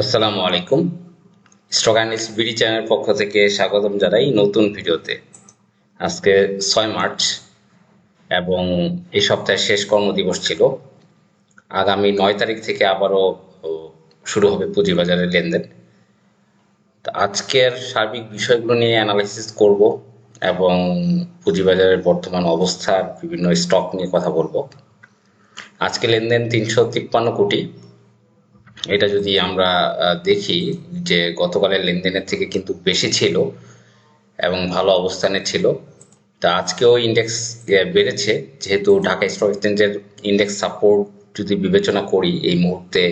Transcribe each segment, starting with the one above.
আসসালামু আলাইকুম। Stock analyst BD channel পক্ষ থেকে স্বাগতম জানাই নতুন ভিডিওতে। আজকে ছয় মার্চ এবং এই সপ্তাহের শেষ কর্মদিবস ছিল। আগামী নয় তারিখ থেকে আবারও শুরু হবে পুঁজিবাজারের লেনদেন। আজকের সার্বিক বিষয়গুলো নিয়ে অ্যানালাইসিস করব এবং পুঁজিবাজারের বর্তমান অবস্থার বিভিন্ন স্টক নিয়ে কথা বলব। আজকে লেনদেন তিনশো তিপ্পান্ন কোটি। এটা যদি আমরা দেখি যে গতকালের লেনদেনের থেকে কিন্তু বেশি ছিল এবং ভালো অবস্থানে ছিল, তা আজকেও ইন্ডেক্স বেড়েছে। যেহেতু ঢাকা স্টক এক্সচেঞ্জের ইন্ডেক্স সাপোর্ট যদি বিবেচনা করি এই মুহূর্তে,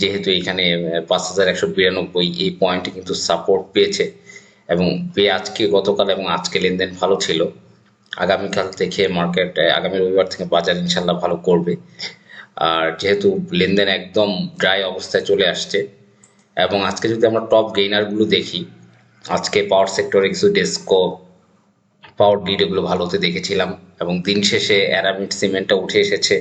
যেহেতু এখানে পাঁচ হাজার একশো বিরানব্বই এই পয়েন্টে কিন্তু সাপোর্ট পেয়েছে এবং পেয়ে আজকে গতকাল এবং আজকে লেনদেন ভালো ছিল। আগামীকাল থেকে মার্কেট আগামী রবিবার থেকে বাজার ইনশাল্লাহ ভালো করবে। আর যেহেতু লেনদেন একদম ড্রাই অবস্থায় চলে আসছে, এবং আজকে যদি আমরা টপ গেইনারগুলো দেখি, আজকে পাওয়ার সেক্টর এক্সু ডেস্কো পাওয়ার গ্রিড এগুলো ভালো হতে দেখেছিলাম, এবং দিন শেষে অ্যারামিড সিমেন্টটা উঠে এসেছে।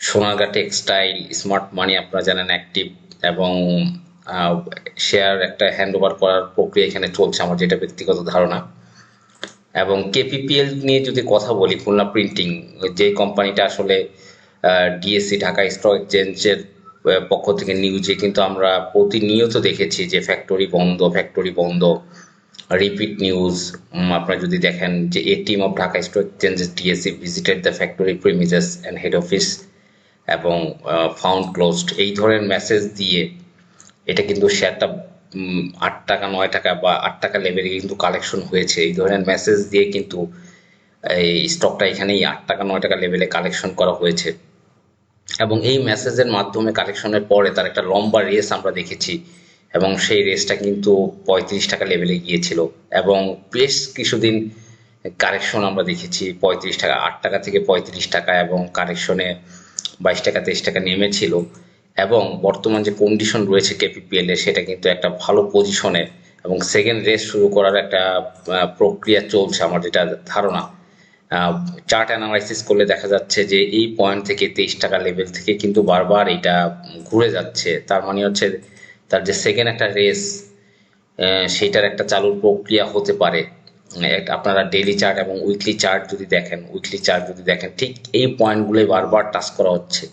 সোনারগাঁ টেক্সটাইল স্মার্ট মানি আপনারা জানেন অ্যাক্টিভ এবং শেয়ার একটা হ্যান্ড ওভার করার প্রক্রিয়া এখানে চলছে আমার যেটা ব্যক্তিগত ধারণা। এবং কেপিপিএল নিয়ে যদি কথা বলি, খুলনা প্রিন্টিং যে কোম্পানিটা আসলে ডিএসসি ঢাকা স্টক এক্সচেঞ্জের পক্ষ থেকে নিউজে কিন্তু আমরা প্রতিনিয়ত দেখেছি যে ফ্যাক্টরি বন্ধ ফ্যাক্টরি বন্ধ। রিপিট নিউজ আপনারা যদি দেখেন যে a team of Dhaka stock exchange DSC visited the factory premises and head office এবং ফাউন্ড ক্লোজড এই ধরনের মেসেজ দিয়ে এটা কিন্তু শেয়ারটা আট টাকা, নয় টাকা বা আট টাকা লেভেলে কিন্তু কালেকশন হয়েছে। এই ধরনের মেসেজ দিয়ে কিন্তু এই স্টকটা এখানেই আট টাকা, নয় টাকা লেভেলে কালেকশন করা হয়েছে। এবং এই মেসেজের মাধ্যমে কালেকশনের পরে তার একটা লম্বা রেস আমরা দেখেছি। এবং সেই রেসটা কিন্তু পঁয়ত্রিশ টাকা লেভেলে গিয়েছিল। এবং বেশ কিছুদিন কারেকশন আমরা দেখেছি, পঁয়ত্রিশ টাকা, আট টাকা থেকে পঁয়ত্রিশ টাকা এবং কারেকশনে বাইশ টাকা, তেইশ টাকা নেমেছিল। এবং বর্তমান যে কন্ডিশন রয়েছে কেপিপিএল সেটা কিন্তু একটা ভালো পজিশনে এবং সেকেন্ড রেস শুরু করার একটা প্রক্রিয়া চলছে আমার যেটা ধারণা। চার্ট অ্যানালাইসিস করলে দেখা যাচ্ছে যে এই পয়েন্ট থেকে তেইশ টাকা লেভেল থেকে কিন্তু বারবার এটা ঘুরে যাচ্ছে। তার মানে হচ্ছে তার যে সেকেন্ড একটা রেস সেইটার একটা চালুর প্রক্রিয়া হতে পারে। আপনারা ডেইলি চার্ট এবং উইকলি চার্ট যদি দেখেন উইকলি চার্ট যদি দেখেন, ঠিক এই পয়েন্টগুলোই বারবার টাচ করা হচ্ছে।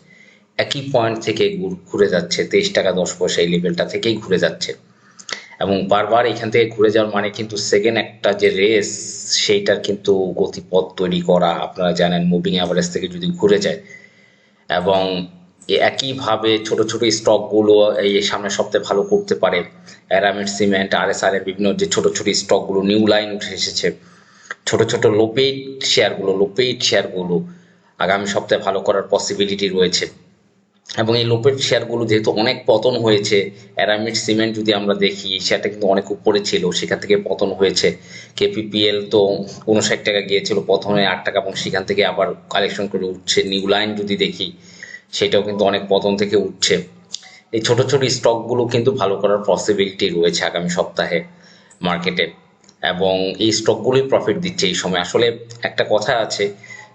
একই পয়েন্ট থেকে ঘুরে যাচ্ছে, তেইশ টাকা, দশ পয়সা এই লেভেলটা থেকেই ঘুরে যাচ্ছে। এবং বারবার এখান থেকে ঘুরে যাওয়ার মানে কিন্তু সেকেন্ড একটা যে রেস সেইটার কিন্তু গতিপথ তৈরি করা, আপনারা জানেন মুভিং অ্যাভারেজ থেকে যদি ঘুরে যায়। এবং একইভাবে ছোট ছোট স্টকগুলো এই সামনের সপ্তাহে ভালো করতে পারে। অ্যারামিড সিমেন্ট আর এস আর বিভিন্ন যে ছোট ছোট স্টকগুলো নিউ লাইন উঠে এসেছে। ছোট ছোট লোপেইড শেয়ারগুলো লোপেইড শেয়ারগুলো আগামী সপ্তাহে ভালো করার পসিবিলিটি রয়েছে। এবং এই লোপের শেয়ারগুলো যেহেতু অনেক পতন হয়েছে অ্যারামিড সিমেন্ট যদি আমরা দেখি সেটা কিন্তু অনেক উপরে ছিল, সেখান থেকে পতন হয়েছে। কেপিপিএল তো উনষাট টাকা গিয়েছিল, প্রথমে আট টাকা এবং সেখান থেকে আবার কালেকশন করে উঠছে। নিউ লাইন যদি দেখি, সেটাও কিন্তু অনেক পতন থেকে উঠছে। এই ছোট ছোট স্টকগুলো কিন্তু ভালো করার পসিবিলিটি রয়েছে আগামী সপ্তাহে মার্কেটে এবং এই স্টকগুলোই প্রফিট দিচ্ছে এই সময়। আসলে একটা কথা আছে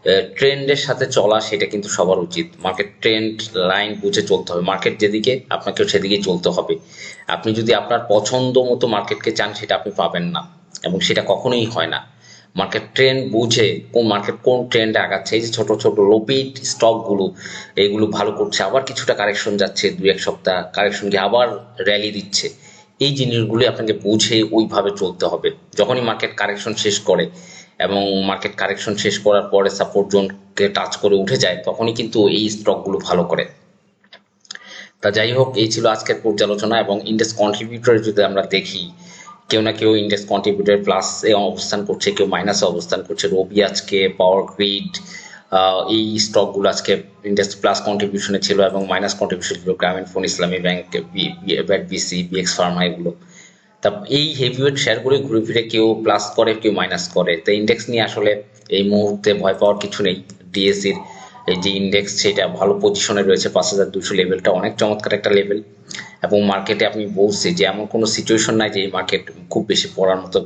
ট্রেন্ডের সাথে চলা সেটা কিন্তু সবার উচিত। মার্কেট ট্রেন্ড লাইন বুঝে চলতে হবে। মার্কেট যেদিকে আপনাকে সেদিকে চলতে হবে। আপনি যদি আপনার পছন্দ মতো মার্কেটকে চান, সেটা আপনি পাবেন না। এবং সেটা কখনোই হয় না। মার্কেট ট্রেন্ড বুঝে কোন মার্কেট কোন ট্রেন্ডে আগাচ্ছে। এই যে ছোট ছোট লোপিড স্টকগুলো এগুলো ভালো করছে। আবার কিছুটা কারেকশন যাচ্ছে দুই এক সপ্তাহ কারেকশন গিয়ে আবার র্যালি দিচ্ছে। এই জিনিসগুলি আপনাকে বুঝে ওইভাবে চলতে হবে। যখনই মার্কেট কারেকশন শেষ করে এবং মার্কেট কারেকশন শেষ করার পরে সাপোর্ট জোনকে টাচ করে উঠে যায়, তখনই কিন্তু এই স্টকগুলো ভালো করে। তা যাই হোক, এই ছিল আজকের পর্যালোচনা এবং ইন্ডেক্স কন্ট্রিবিউটর যদি আমরা দেখি, কেউ না কেউ ইন্ডেক্স কন্ট্রিবিউটর প্লাসে অবস্থান করছে, কেউ মাইনাসে অবস্থান করছে। রবি আজকে পাওয়ার গ্রিড এই স্টকগুলো আজকে ইন্ডেক্স প্লাস কন্ট্রিবিউশনে ছিল এবং মাইনাস কন্ট্রিবিউশন ছিল Grameen phone Islami bank BAT BC BX pharma এগুলো। তা এই হেভিওয়েট শেয়ারগুলো ঘুরে ফিরে কেউ প্লাস করে, কেউ মাইনাস করে। তো ইন্ডেক্স নিয়ে আসলে এই মুহূর্তে ভয় পাওয়ার কিছু নেই। ডিএসসির এই যে ইন্ডেক্স সেটা ভালো পজিশনে রয়েছে, পাঁচ হাজার দুশো লেভেলটা অনেক চমৎকার একটা লেভেল এবং মার্কেটে আমি বলছি যে এমন কোনো সিচুয়েশন নাই যে এই মার্কেট খুব বেশি পড়ার মতো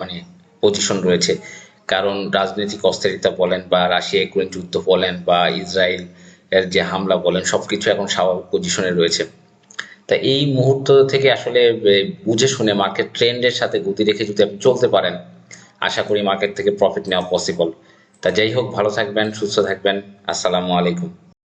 মানে পজিশন রয়েছে। কারণ রাজনৈতিক অস্থিরতা বলেন বা রাশিয়া, ইউক্রেন যুদ্ধ বলেন বা ইসরায়েল এর যে হামলা বলেন সব কিছু এখন স্বাভাবিক পজিশনে রয়েছে। তা এই মুহূর্ত থেকে আসলে বুঝে শুনে মার্কেট ট্রেন্ডের সাথে গতি রেখে যদি আপনি চলতে পারেন, আশা করি মার্কেট থেকে প্রফিট নেওয়া পসিবল তা যাই হোক, ভালো থাকবেন, সুস্থ থাকবেন, আসসালামু আলাইকুম।